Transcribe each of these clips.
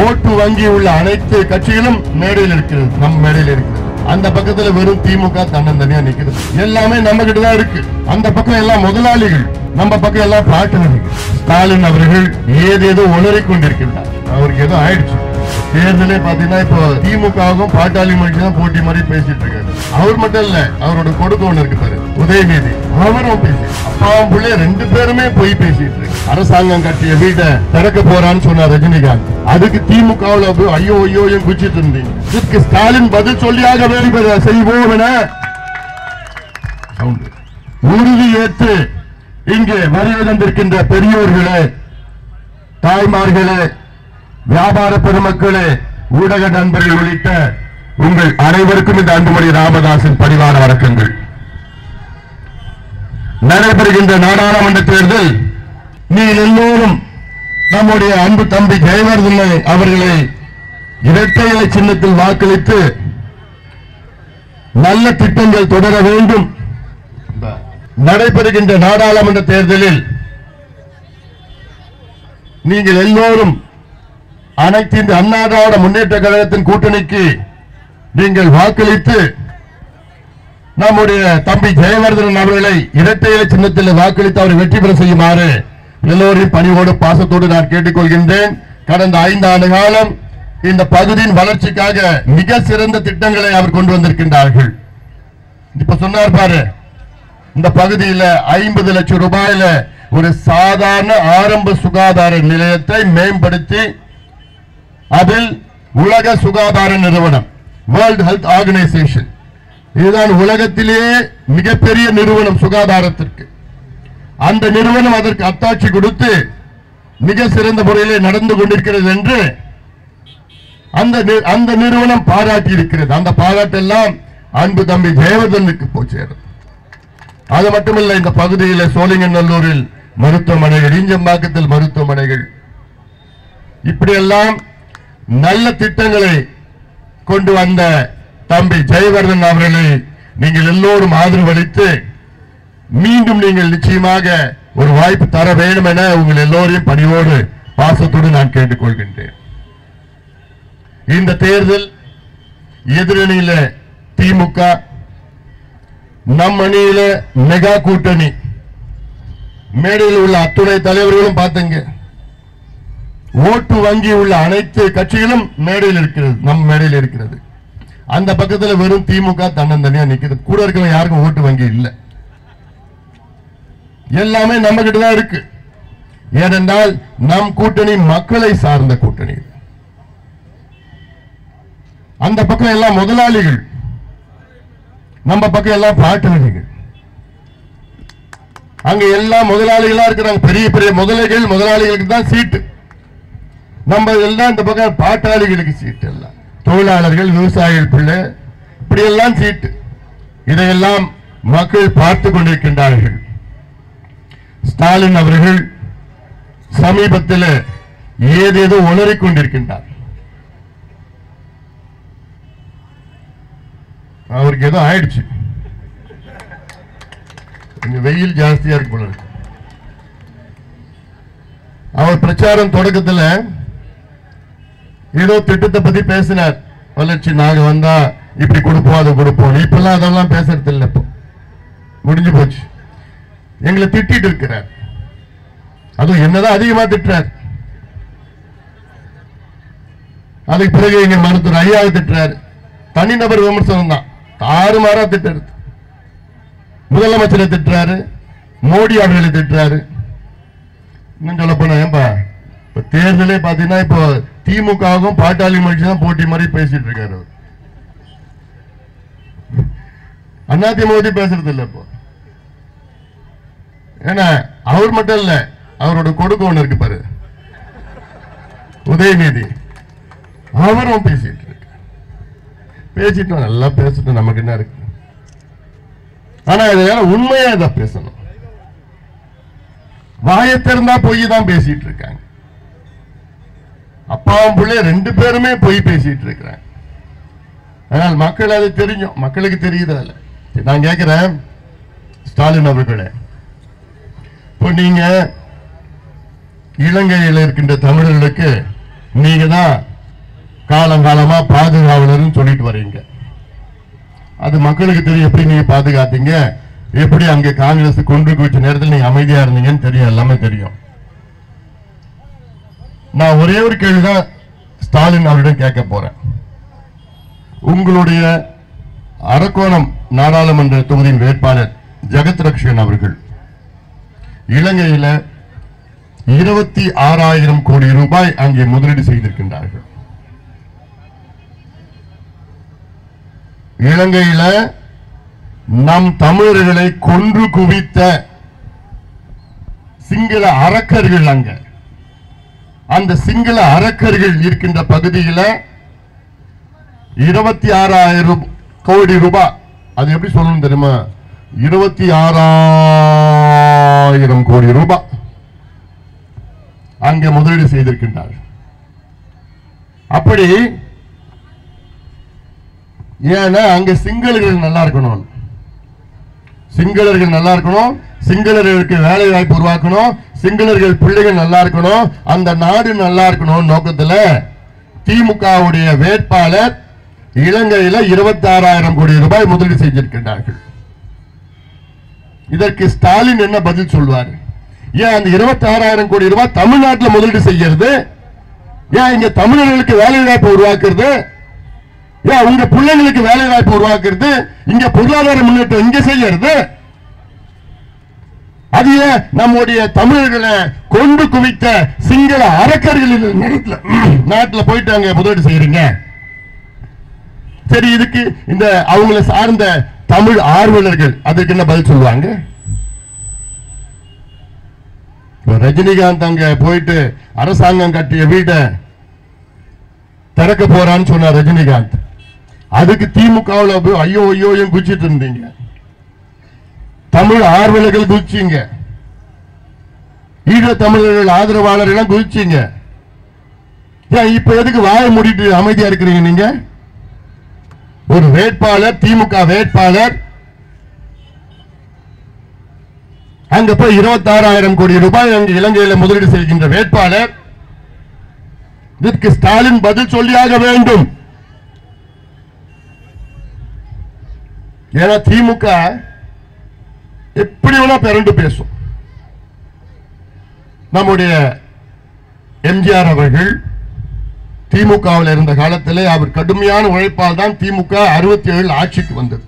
ஓட்டு வங்கி உள்ள அனைத்து கட்சிகளும் மேடையில் இருக்கிறது. நம் மேடையில் இருக்கிறது. அந்த பக்கத்துல வெறும் திமுக தன்னந்தனியா நிக்கிறது எல்லாமே நம்ம கிட்டதான் இருக்கு. அந்த பக்கம் எல்லாம் முதலாளிகள் நம்ம பக்கம் எல்லாம் பாட்டு ஸ்டாலின் அவர்கள் ஏதேதோ உணரிக் கொண்டிருக்கிறார் அவருக்கு ஏதோ ஆயிடுச்சு. தேர்தலே பாத்தீங்கன்னா இப்போ திமுகவும் பாட்டாளி மகிழ்ச்சி தான் போட்டி மாதிரி பேசிட்டு இருக்காரு. அவர் மட்டும் இல்ல அவரோட கொடுக்க ஒண்ணு இருக்கு பாரு உதயநிதி. அவரும் பேசி அப்பாவும் பிள்ளை ரெண்டு பேருமே போய் பேசிட்டு இருக்கு. அரசாங்கம் கட்டிய வீட்டை திறக்க போறான்னு சொன்னார் ரஜினிகாந்த். அதுக்கு திமுகவுல போய் ஐயோ ஐயோ குச்சிட்டு இருந்தீங்க. இதுக்கு ஸ்டாலின் பதில் சொல்லியாக வேண்டியதை செய்வோம் என sound. உறுதி ஏற்று இங்கே வரி வந்திருக்கின்ற பெரியோர்களே தாய்மார்களே வியாபார பெருமக்களே ஊடக நண்பர்கள் உள்ளிட்ட உங்கள் அனைவருக்கும் இந்த அன்புமணி ராமதாசின் பணிவான வணக்கங்கள். நடைபெறுகின்ற நாடாளுமன்ற தேர்தல் நீ எல்லோரும் நம்முடைய அன்பு தம்பி ஜெயவர்தனை அவர்களை இரட்டை இலை சின்னத்தில் வாக்களித்து நல்ல திட்டங்கள் தொடர வேண்டும். நடைபெறுகின்ற நாடாளுமன்ற தேர்தலில் நீங்கள் எல்லோரும் அனைத்து இந்த அண்ணா திராவிட முன்னேற்ற கழகத்தின் கூட்டணிக்கு நீங்கள் வாக்களித்து நம்முடைய தம்பி ஜெயவர்தனன் அவர்களை இரட்டை இலை சின்னத்தில் வாக்களித்து அவரை வெற்றி பெற செய்யுமாறு எல்லோரையும் பணிவோடு பாசத்தோடு நான் கேட்டுக்கொள்கின்றேன். கடந்த ஐந்து ஆண்டு காலம் இந்த பகுதியின் வளர்ச்சிக்காக மிக சிறந்த திட்டங்களை அவர் கொண்டு வந்திருக்கின்றார்கள். இப்ப சொன்னார் பாரு இந்த பகுதியில ஐம்பது லட்சம் ரூபாயில ஒரு சாதாரண ஆரம்ப சுகாதார நிலையத்தை மேம்படுத்தி அதில் உலக சுகாதார நிறுவனம் வேர்ல்ட் ஹெல்த் ஆர்கனைசேஷன் இதுதான் உலகத்திலேயே மிகப்பெரிய நிறுவனம் சுகாதாரத்திற்கு. அந்த நிறுவனம் அதற்கு அத்தாட்சி கொடுத்து மிக சிறந்த முறையிலே நடந்து கொண்டிருக்கிறது என்று அந்த அந்த நிறுவனம் பாராட்டி இருக்கிறது அந்த பாராட்டெல்லாம் அன்பு தம்பி ஜெயவர்தனுக்கு போய் சேரும். அது மட்டுமல்ல இந்த பகுதியில் சோழிங்கநல்லூரில் மருத்துவமனைகள் ஈஞ்சம்பாக்கத்தில் மருத்துவமனைகள். இப்படியெல்லாம் நல்ல திட்டங்களை கொண்டு வந்த தம்பி ஜெயவர்தன் அவர்களை நீங்கள் எல்லோரும் ஆதரவளித்து மீண்டும் நீங்கள் நிச்சயமாக ஒரு வாய்ப்பு தர வேண்டும் என உங்கள் எல்லோரையும் பணியோடு பாசத்தோடு நான் கேட்டுக்கொள்கின்றேன். இந்த தேர்தல் எதிரணியில திமுக நம் அணியில மெகா கூட்டணி. மேடையில் உள்ள அத்துணை தலைவர்களும் பார்த்துங்க. ஓட்டு வங்கி உள்ள அனைத்து கட்சிகளும் மேடையில் இருக்கிறது நம் மேடையில் இருக்கிறது. அந்த பக்கத்துல வெறும் திமுக தன்னந்தனியா நிக்குது. கூட இருக்கிறவங்க யாருக்கும் ஓட்டு வங்கி இல்ல. எல்லாமே நம்ம கிட்ட தான் இருக்கு. ஏனென்றால் நம் கூட்டணி மக்களை சார்ந்த கூட்டணி. அந்த பக்கம் எல்லாம் முதலாளிகள். நம்ம பக்கம் எல்லாம் பாட்டாளிகள். அங்க எல்லாம் முதலாளிகளா இருக்கிறாங்க. பெரிய பெரிய முதலைகள் முதலாளிகளுக்கு தான் சீட்டு. நம்ம எல்லாம் இந்த பக்கம் பாட்டாளிகளுக்கு சீட்டு எல்லாம் தொழிலாளர்கள் விவசாயிகள் பிள்ளை இப்படி எல்லாம் சீட்டு. இதையெல்லாம் மக்கள் பார்த்து கொண்டிருக்கின்றார்கள். ஸ்டாலின் அவர்கள் சமீபத்தில் ஏதேதோ உணரிக் கொண்டிருக்கின்றார். அவருக்கு ஏதோ ஆயிடுச்சு. வெயில் ஜாஸ்தியா இருக்கு போல இருக்கு. அவர் பிரச்சாரம் தொடக்கத்துல ஏதோ திட்டத்தை பத்தி பேசினார். வளர்ச்சி நாங்க வந்தா இப்படி கொடுப்போம் அதை கொடுப்போம். இப்பெல்லாம் அதெல்லாம் பேசுறது இல்லை இப்போ. முடிஞ்சு போச்சு. எங்களை திட்டிட்டு இருக்கிறார். அதுவும் என்னதான் அதிகமா திட்டுறார். அதுக்கு பிறகு எங்க மருத்துவர் ஐயாவை திட்டுறாரு. தனிநபர் விமர்சனம் தான். தாறுமாறா திட்டுறது. முதலமைச்சரை திட்டுறாரு. மோடி அவர்களை திட்டுறாரு. இன்னும் சொல்ல போனா ஏன்பா இப்ப தேர்தலே பாத்தீங்கன்னா இப்போ திமுகவும் பாட்டாளி மகிழ்ச்சி தான் போட்டி மாதிரி பேசிட்டு இருக்காரு அவர். அதிமுக பேசுறது இல்ல இப்போ. ஏன்னா அவர் மட்டும் இல்ல அவரோட கொடுக்க ஒண்ணு இருக்கு பாரு. உதயநிதி. அவரும் பேசிட்டு இருக்கு. பேசிட்டோம் நல்லா பேசிட்டோம் நமக்கு என்ன இருக்கு? ஆனா இதெல்லாம் உண்மையா இதை பேசணும். வாயை திறந்தா பொய் தான் பேசிட்டு இருக்காங்க. அப்பாவும் பிள்ளை ரெண்டு பேருமே போய் பேசிட்டு இருக்கிறேன். ஆனால் மக்கள் அது தெரியும். மக்களுக்கு தெரியுது அதில் நான் கேட்கிறேன் ஸ்டாலின் அவர்களே. இப்போ நீங்க இலங்கையில் இருக்கின்ற தமிழர்களுக்கு நீங்க தான் காலங்காலமா பாதுகாவலர்னு சொல்லிட்டு வர்றீங்க அது மக்களுக்கு தெரியும். எப்படி நீங்க பாதுகாத்தீங்க? எப்படி அங்கே காங்கிரஸ் கொண்டு வச்ச நேரத்தில் நீங்க அமைதியா இருந்தீங்கன்னு தெரியும். எல்லாமே தெரியும். நான் ஒரே ஒரு கேள்விதான் ஸ்டாலின் அவரிடம் கேட்க போறேன். உங்களுடைய அரக்கோணம் நாடாளுமன்ற தொகுதியின் வேட்பாளர் ஜெகத் ரக்ஷன் அவர்கள் இலங்கையில இருபத்தி ஆறாயிரம் கோடி ரூபாய் அங்கே முதலீடு செய்திருக்கின்றார்கள். இலங்கையில நம் தமிழர்களை கொன்று குவித்த சிங்கள அரக்கர்கள் அங்க. அந்த சிங்கள அரக்கர்கள் இருக்கின்ற பகுதியில இருபத்தி ஆறாயிரம் கோடி ரூபாய். அது எப்படி சொல்லணும் தெரியுமா? இருபத்தி ஆறாயிரம் கோடி ரூபாய் அங்கே முதலீடு செய்திருக்கின்றார் அப்படி ஏன்னா அங்க சிங்களர்கள் நல்லா இருக்கணும். சிங்களர்கள் நல்லா இருக்கணும். சிங்களர்களுக்கு வேலை வாய்ப்பு உருவாக்கணும். சிங்களர்கள் பிள்ளைகள் நல்லா இருக்கணும் அந்த நாடு நல்லா இருக்கணும் நோக்கத்துல திமுகவுடைய வேட்பாளர் இலங்கையில இருபத்தி ஆறாயிரம் கோடி ரூபாய் முதலீடு செய்திருக்கின்றார்கள் இதற்கு ஸ்டாலின் என்ன பதில் சொல்வார்? ஏன் அந்த இருபத்தி ஆறாயிரம் கோடி ரூபாய் தமிழ்நாட்டில் முதலீடு செய்யறது? ஏன் இங்க தமிழர்களுக்கு வேலை வாய்ப்பு உருவாக்குறது? ஏன் உங்க பிள்ளைங்களுக்கு வேலை வாய்ப்பு உருவாக்குறது? இங்க பொருளாதார முன்னேற்றம் இங்க செய்யறது? அது நம்முடைய தமிழர்களை கொண்டு குவித்த சிங்கள அரக்கர்கள் நேரத்துல நாட்டுல போயிட்டு அங்க முதலீடு செய்யறீங்க. சரி இதுக்கு இந்த அவங்கள சார்ந்த தமிழ் ஆர்வலர்கள் அதுக்கு என்ன பதில் சொல்லுவாங்க? ரஜினிகாந்த் அங்க போயிட்டு அரசாங்கம் கட்டிய வீட்டை திறக்க போறான்னு சொன்னார் ரஜினிகாந்த். அதுக்கு திமுகவுல ஐயோ ஐயோ குச்சிட்டு இருந்தீங்க. தமிழ் ஆர்வலர்கள் குதிச்சீங்க. ஈழ தமிழர்கள் ஆதரவாளர் எல்லாம் குதிச்சீங்க. ஏன் இப்ப எதுக்கு வாய மூடிட்டு அமைதியா இருக்கிறீங்க நீங்க? ஒரு வேட்பாளர் திமுக வேட்பாளர் அங்க போய் இருபத்தாறாயிரம் கோடி ரூபாய் அங்கு இலங்கையில முதலீடு செய்கின்ற வேட்பாளர் இதற்கு ஸ்டாலின் பதில் சொல்லியாக வேண்டும். ஏன்னா திமுக எப்படி வேணா பிறண்டு பேசும். நம்முடைய எம்ஜிஆர் அவர்கள் திமுகவில் இருந்த காலத்திலே அவர் கடுமையான உழைப்பால் தான் திமுக அறுபத்தி ஏழு ஆட்சிக்கு வந்தது.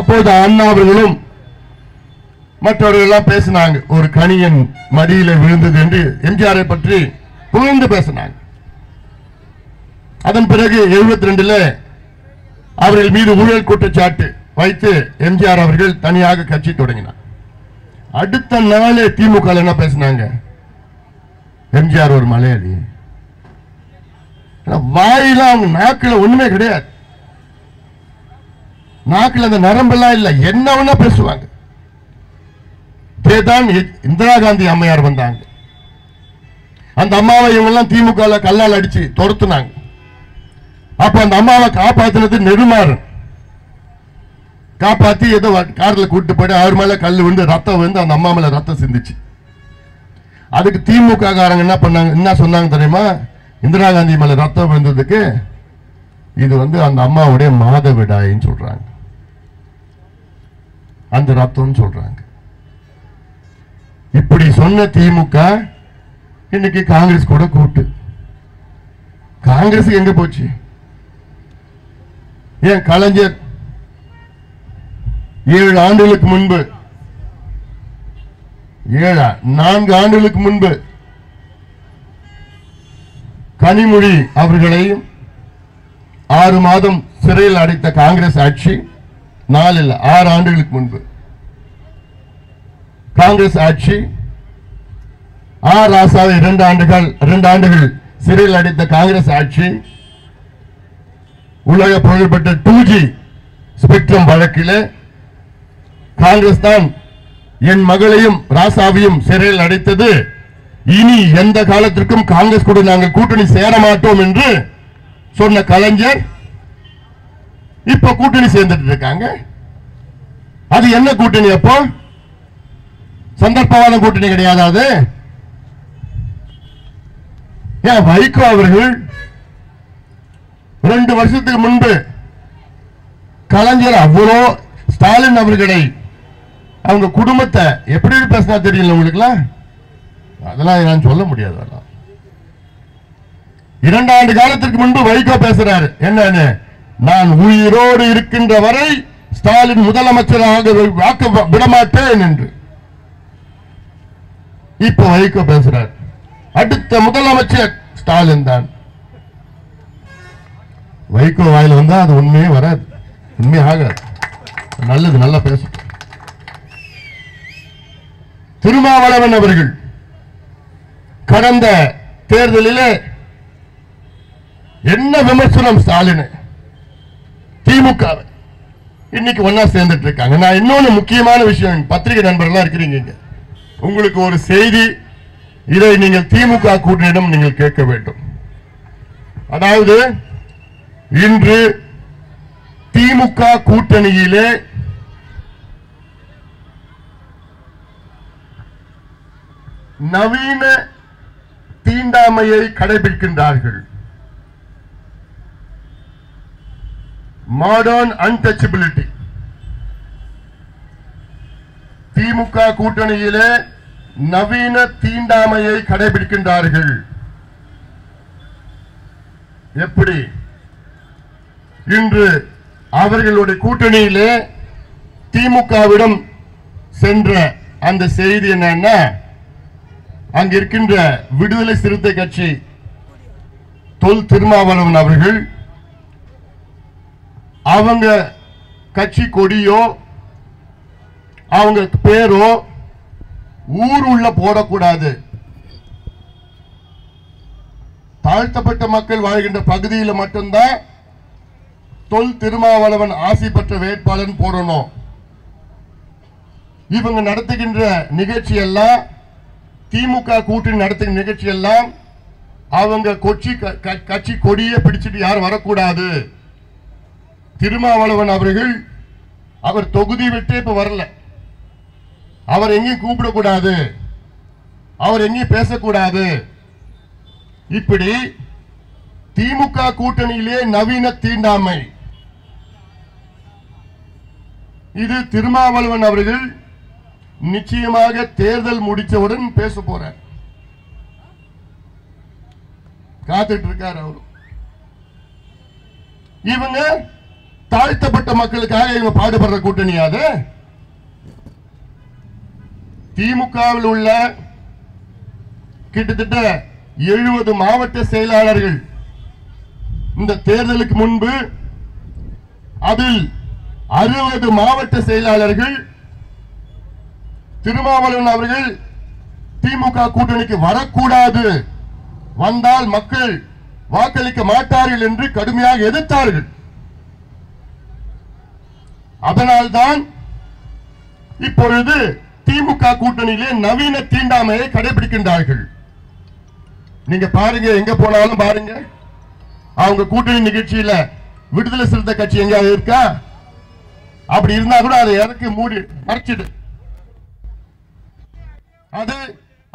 அப்போது அண்ணா அவர்களும் மற்றவர்கள் எல்லாம் பேசினாங்க ஒரு கணியன் மடியில விழுந்தது என்று எம்ஜிஆரை பற்றி புகழ்ந்து பேசினாங்க. அதன் பிறகு எழுபத்தி ரெண்டுல அவர்கள் மீது ஊழல் குற்றச்சாட்டு வைத்து எம்ஜிஆர் அவர்கள் தனியாக கட்சி தொடங்கினார். அடுத்த நாளே திமுக என்ன பேசினாங்க? எம்ஜிஆர் ஒரு மலையாளி. ஆனா வாயில அவங்க நாக்குல ஒண்ணுமே கிடையாது. நாக்குல அந்த நரம்பெல்லாம் இல்ல. என்ன வேணா பேசுவாங்க. தான் இந்திரா காந்தி அம்மையார் வந்தாங்க. அந்த அம்மாவை இவங்க எல்லாம் திமுக கல்லால் அடிச்சு துரத்துனாங்க. அப்ப அந்த அம்மாவை காப்பாத்துனது நெடுமாறன். காப்பாத்தி ஏதோ காரில் கூட்டு போயிட்டு அவர் மேலே கல் விழுந்து ரத்தம் வந்து அந்த அம்மா மேல ரத்தம் சிந்துச்சு. அதுக்கு திமுக காரங்க என்ன பண்ணாங்க? என்ன சொன்னாங்க தெரியுமா? இந்திரா காந்தி மேல ரத்தம் விழுந்ததுக்கு இது வந்து அந்த அம்மாவுடைய மாதவிடாயின்னு சொல்றாங்க. அந்த ரத்தம்னு சொல்றாங்க. இப்படி சொன்ன திமுக இன்னைக்கு காங்கிரஸ் கூட கூட்டு. காங்கிரஸ் எங்க போச்சு? ஏன் கலைஞர் ஏழு ஆண்டுகளுக்கு முன்பு. ஏழா நான்கு ஆண்டுகளுக்கு முன்பு. கனிமொழி அவர்களையும் ஆறு மாதம் சிறையில் அடைத்த காங்கிரஸ் ஆட்சி நாலு ஆறு ஆண்டுகளுக்கு முன்பு. காங்கிரஸ் ஆட்சி ஆர் ராசாவை இரண்டு ஆண்டுகள் இரண்டு ஆண்டுகள் சிறையில் அடைத்த காங்கிரஸ் ஆட்சி உலக புகழ்பெற்ற டூ ஜி ஸ்பெக்ட்ரம் வழக்கிலே காங்கிரஸ் தான் என் மகளையும் ராசாவையும் சிறையில் அடைத்தது. இனி எந்த காலத்திற்கும் காங்கிரஸ் கூட நாங்கள் கூட்டணி சேர மாட்டோம் என்று சொன்ன கலைஞர் இப்ப கூட்டணி சேர்ந்துட்டு இருக்காங்க. அது என்ன கூட்டணி அப்போ? சந்தர்ப்பவாத கூட்டணி கிடையாது அது? ஏன் வைகோ அவர்கள் ரெண்டு வருஷத்துக்கு முன்பு கலைஞர் அவ்வளோ ஸ்டாலின் அவர்களை அவங்க குடும்பத்தை எப்படி பேசினா தெரியல உங்களுக்குலாம்? அதெல்லாம் நான் சொல்ல முடியாது அதெல்லாம். இரண்டாண்டு காலத்திற்கு முன்பு வைகோ பேசுறாரு. என்னன்னு? நான் உயிரோடு இருக்கின்ற வரை ஸ்டாலின் முதலமைச்சராக வாக்க விடமாட்டேன் என்று. இப்ப வைகோ பேசுறார். அடுத்த முதலமைச்சர் ஸ்டாலின் தான். வைகோ வாயில வந்தா அது உண்மையே வராது. உண்மையாக. ஆகாது நல்லது நல்லா பேசும். திருமாவளவன் அவர்கள் கடந்த தேர்தலில் என்ன விமர்சனம் ஸ்டாலின்? திமுக இன்னைக்கு ஒன்னா சேர்ந்துட்டு இருக்காங்க நான் இன்னொன்னு முக்கியமான விஷயம் பத்திரிகை நண்பர்களா இருக்கிறீங்க உங்களுக்கு ஒரு செய்தி இதை நீங்கள் திமுக கூட்டணியிடம் நீங்கள் கேட்க வேண்டும். அதாவது இன்று திமுக கூட்டணியிலே நவீன தீண்டாமையை கடைபிடிக்கின்றார்கள். மாடர்ன் அன்டச்சபிலிட்டி திமுக கூட்டணியிலே நவீன தீண்டாமையை கடைபிடிக்கின்றார்கள். எப்படி? இன்று அவர்களுடைய கூட்டணியிலே திமுகவிடம் சென்ற அந்த செய்தி என்னன்னா அங்க இருக்கின்ற விடுதலை சிறுத்தை கட்சி தொல் திருமாவளவன் அவர்கள் அவங்க கட்சி கொடியோ அவங்க பேரோ ஊர் உள்ள போடக்கூடாது. தாழ்த்தப்பட்ட மக்கள் வாழ்கின்ற பகுதியில் மட்டும்தான் தொல் திருமாவளவன் ஆசை பெற்ற வேட்பாளர் போடணும். இவங்க நடத்துகின்ற நிகழ்ச்சி எல்லாம் திமுக கூட்டணி நடத்தும் நிகழ்ச்சி எல்லாம் அவங்க கொச்சி க- க- கட்சி கொடியை பிடிச்சிட்டு யாரும் வரக்கூடாது. திருமாவளவன் அவர்கள் அவர் தொகுதி விட்டு இப்ப வரல. அவர் எங்கேயும் கூப்பிடக்கூடாது. அவர் எங்கேயும் பேசக்கூடாது. இப்படி திமுக கூட்டணியிலே நவீன தீண்டாமை. இது திருமாவளவன் அவர்கள் நிச்சயமாக தேர்தல் முடிச்சவுடன் பேச போறார். காத்துட்டு இருக்கார் அவரு. இவங்க தாழ்த்தப்பட்ட மக்களுக்காக இவங்க பாடுபடுற கூட்டணியாது திமுகவில் உள்ள கிட்டத்தட்ட எழுபது மாவட்ட செயலாளர்கள் இந்த தேர்தலுக்கு முன்பு அதில் அறுபது மாவட்ட செயலாளர்கள் திருமாவளவன் அவர்கள் திமுக கூட்டணிக்கு வரக்கூடாது. வந்தால் மக்கள் வாக்களிக்க மாட்டார்கள் என்று கடுமையாக எதிர்த்தார்கள். அதனால்தான் இப்பொழுது திமுக கூட்டணியிலே நவீன தீண்டாமையை கடைபிடிக்கின்றார்கள். நீங்க பாருங்க எங்க போனாலும் பாருங்க. அவங்க கூட்டணி நிகழ்ச்சியில விடுதலை சிறுத்தை கட்சி எங்கேயாவது இருக்கா? அப்படி இருந்தா கூட அதை இறக்கி மூடி மறைச்சிடு. அது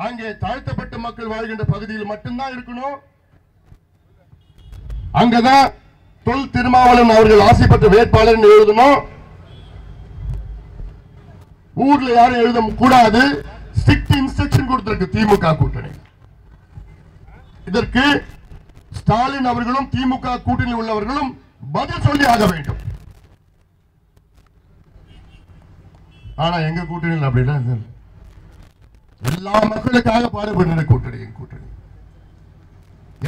அங்கே தாழ்த்தப்பட்ட மக்கள் வாழ்கின்ற பகுதியில் மட்டும்தான் இருக்கணும். அங்கதான் தொல் திருமாவளவன் அவர்கள் ஆசைப்பட்ட வேட்பாளர் எழுதணும். ஊர்ல யாரும் எழுத கூடாது. ஸ்ட்ரிக்ட் இன்ஸ்ட்ரக்ஷன் கொடுத்திருக்கு திமுக கூட்டணி. இதற்கு ஸ்டாலின் அவர்களும் திமுக கூட்டணி உள்ளவர்களும் பதில் சொல்லி ஆக வேண்டும். ஆனா எங்க கூட்டணியில் அப்படின்னா எல்லா மக்களுக்காக பாடுபடுற கூட்டணி என் கூட்டணி.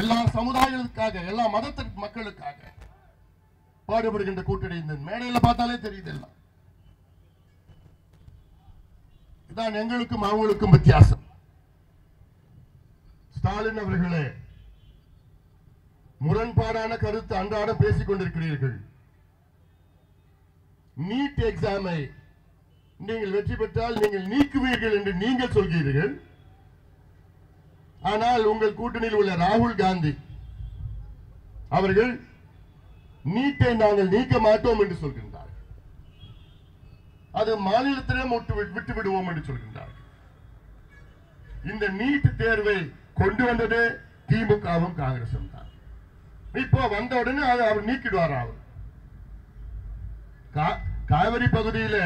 எல்லா சமுதாயங்களுக்காக எல்லா மதத்திற்கு மக்களுக்காக பாடுபடுகின்ற கூட்டணி இந்த மேடையில பார்த்தாலே தெரியுது எல்லாம். இதான் எங்களுக்கும் அவங்களுக்கும் வித்தியாசம். ஸ்டாலின் அவர்களே முரண்பாடான கருத்து அன்றாடம் பேசிக் கொண்டிருக்கிறீர்கள். நீட் எக்ஸாமை நீங்கள் வெற்றி பெற்றால் நீங்கள் நீக்குவீர்கள் என்று நீங்கள் சொல்கிறீர்கள். ஆனால் உங்கள் கூட்டணியில் உள்ள ராகுல் காந்தி அவர்கள் நீட்டை நாங்கள் நீக்க மாட்டோம் என்று சொல்கின்றார் அது மாநிலத்திலே விட்டு விடுவோம் என்று சொல்கின்றார் இந்த நீட் தேர்வை கொண்டு வந்தது திமுகவும் காங்கிரசும் தான். இப்போ வந்த உடனே அதை அவர் நீக்கிடுவார் அவர்? காவிரி பகுதியில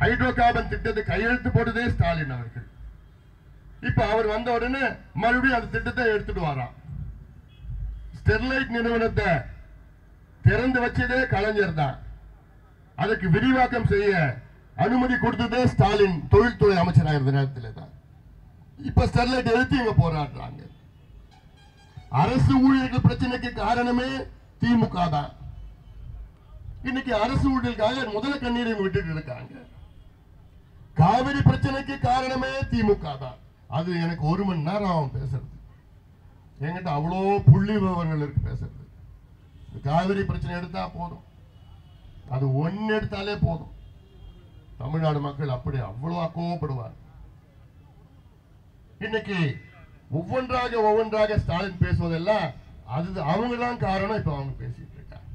ஹைட்ரோ கார்பன் திட்டத்தை கையெழுத்து போட்டதே ஸ்டாலின் அவர்கள். இப்ப அவர் வந்த உடனே மறுபடியும் அந்த திட்டத்தை எடுத்துட்டு வரான் ஸ்டெர்லைட் நிறுவனத்தை திறந்து வச்சதே கலைஞர் தான். அதுக்கு விரிவாக்கம் செய்ய அனுமதி கொடுத்ததே ஸ்டாலின் தொழில்துறை அமைச்சராக இருந்த நேரத்தில் தான். இப்ப ஸ்டெர்லைட் எழுத்து இங்க போராடுறாங்க. அரசு ஊழியர்கள் பிரச்சனைக்கு காரணமே திமுக தான். இன்னைக்கு அரசு ஊழியர்களுக்காக முதல கண்ணீரை விட்டுட்டு இருக்காங்க. காவிரி பிரச்சனைக்கு காரணமே திமுக தான். அது எனக்கு ஒரு மணி நேரம் அவன் பேசுறது. என்கிட்ட அவ்வளோ புள்ளி விவரங்கள் இருக்கு பேசுறது. காவிரி பிரச்சனை எடுத்தா போதும். அது ஒன்னு எடுத்தாலே போதும். தமிழ்நாடு மக்கள் அப்படி அவ்வளோ கோவப்படுவார் இன்னைக்கு ஒவ்வொன்றாக ஒவ்வொன்றாக ஸ்டாலின் பேசுவதெல்லாம் அது அவங்க தான் காரணம் இப்ப அவங்க பேசிட்டு இருக்காங்க.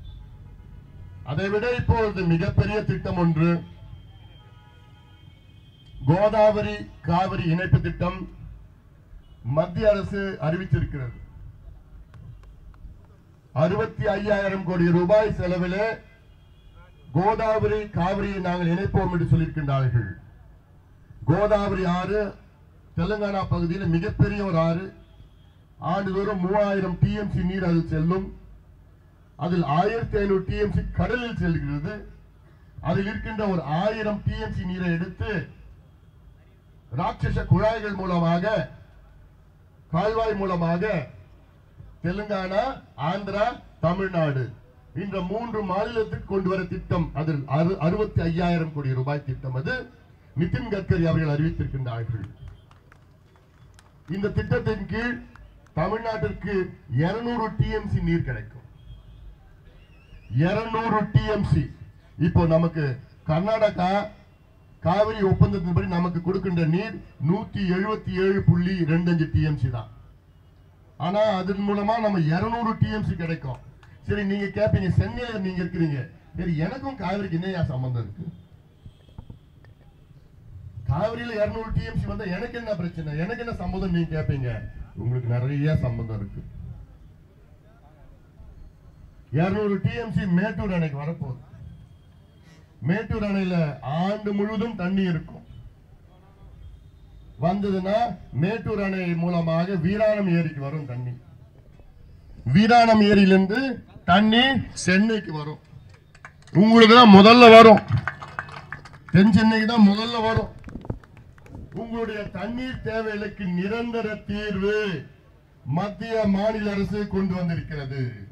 அதை விட இப்போது மிகப்பெரிய திட்டம் ஒன்று கோதாவரி காவிரி இணைப்பு திட்டம் மத்திய அரசு அறிவித்திருக்கிறது. அறுபத்தி ஐயாயிரம் கோடி ரூபாய் செலவிலே கோதாவரி காவிரியை நாங்கள் இணைப்போம் என்று சொல்லியிருக்கின்றார்கள். கோதாவரி ஆறு தெலுங்கானா பகுதியில் மிகப்பெரிய ஒரு ஆறு. ஆண்டுதோறும் மூவாயிரம் டிஎம்சி நீர் அதில் செல்லும். அதில் ஆயிரத்தி ஐநூறு டிஎம்சி கடலில் செல்கிறது. அதில் இருக்கின்ற ஒரு ஆயிரம் டிஎம்சி நீரை எடுத்து ராட்சச குழாய்கள் மூலமாக கால்வாய் மூலமாக தெலுங்கானா ஆந்திரா தமிழ்நாடு இந்த மூன்று மாநிலத்திற்கு கொண்டு வர திட்டம் அதில் அறுபத்தி ஐயாயிரம் கோடி ரூபாய் திட்டம் அது. நிதின் கட்கரி அவர்கள் அறிவித்திருக்கின்றார்கள். இந்த திட்டத்தின் கீழ் தமிழ்நாட்டிற்கு 200 டிஎம்சி நீர் கிடைக்கும். 200 டிஎம்சி இப்போ நமக்கு கர்நாடகா காவிரி ஒப்பந்தத்தின்படி நமக்கு கொடுக்கின்ற நீர் நூத்தி எழுபத்தி ஏழு புள்ளி ரெண்டு அஞ்சு டிஎம்சி தான். ஆனா அதன் மூலமா நம்ம 200 டிஎம்சி கிடைக்கும். சரி நீங்க கேப்பீங்க சென்னையில நீங்க இருக்கிறீங்க. சரி எனக்கும் காவிரிக்கு என்ன சம்பந்தம் இருக்கு? காவிரியில 200 டிஎம்சி வந்தா எனக்கு என்ன பிரச்சனை? எனக்கு என்ன சம்பந்தம் நீங்க கேப்பீங்க? உங்களுக்கு நிறைய சம்பந்தம் இருக்கு. 200 டிஎம்சி மேட்டூர் அன்னைக்கு வரப்போகுது. மேட்டூர் அணையில ஆண்டு முழுவதும் தண்ணி இருக்கும். வந்ததுன்னா மேட்டூர் அணை மூலமாக வீராணம் ஏரிக்கு வரும் தண்ணி. வீராணம் ஏரியிலிருந்து தண்ணி சென்னைக்கு வரும். உங்களுக்கு தான் முதல்ல வரும். தென் சென்னைக்கு தான் முதல்ல வரும். உங்களுடைய தண்ணீர் தேவைகளுக்கு நிரந்தர தீர்வு மத்திய மாநில அரசு கொண்டு வந்திருக்கிறது.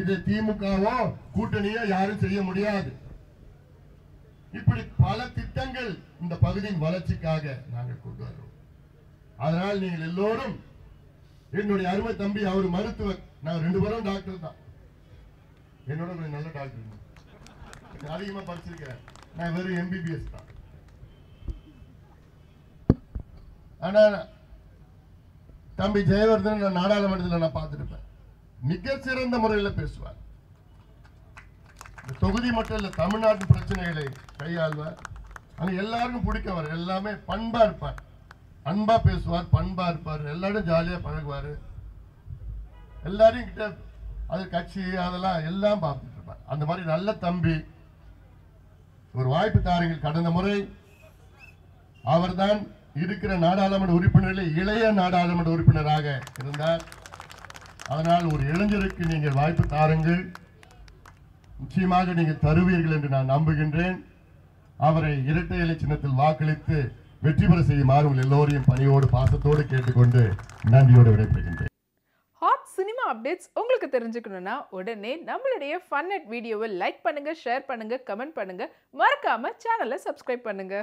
இது திமுகவோ கூட்டணியோ யாரும் செய்ய முடியாது. இப்படி பல திட்டங்கள் இந்த பகுதியின் வளர்ச்சிக்காக நாங்கள் கொண்டு வர்றோம். அதனால் நீங்கள் எல்லோரும் என்னுடைய அருமை தம்பி அவர் மருத்துவர். நான் ரெண்டு பேரும் டாக்டர் தான். என்னோட கொஞ்சம் நல்ல டாக்டர் அதிகமா படிச்சிருக்கிறேன். நான் வெறும் எம்பிபிஎஸ் தான். ஆனா தம்பி ஜெயவர்தன் நான் நாடாளுமன்றத்தில் நான் பார்த்துருப்பேன். மிக சிறந்த முறையில் பேசுவார். இந்த தொகுதி மட்டும் இல்ல தமிழ்நாட்டு பிரச்சனைகளை கையாள்வார். ஆனா எல்லாருக்கும் பிடிக்கவர். எல்லாமே பண்பா இருப்பார். அன்பா பேசுவார் பண்பா இருப்பார். எல்லாரும் ஜாலியா பழகுவார். எல்லாரையும் கிட்ட அது கட்சி அதெல்லாம் எல்லாம் பார்த்துட்டு இருப்பார். அந்த மாதிரி நல்ல தம்பி. ஒரு வாய்ப்பு தாருங்கள். கடந்த முறை அவர்தான் இருக்கிற நாடாளுமன்ற உறுப்பினரில் இளைய நாடாளுமன்ற உறுப்பினராக இருந்தார். அதனால் ஒரு இளைஞருக்கு நீங்கள் வாய்ப்பு தாருங்கள். நிச்சயமாக நீங்கள் தருவீர்கள் என்று நான் நம்புகின்றேன். அவரை இரட்டை இலை சின்னத்தில் வாக்களித்து வெற்றி பெற செய்யுமாறு உங்கள் எல்லோரையும் பணியோடு பாசத்தோடு கேட்டுக்கொண்டு நன்றியோடு விடைபெறுகின்றேன். ஹாட் சினிமா அப்டேட்ஸ் உங்களுக்கு தெரிஞ்சுக்கணும்னா உடனே நம்மளுடைய ஃபன் அட் வீடியோவை லைக் பண்ணுங்க ஷேர் பண்ணுங்க கமெண்ட் பண்ணுங்க. மறக்காம சேனலை சப்ஸ்கிரைப் பண்ணுங்க.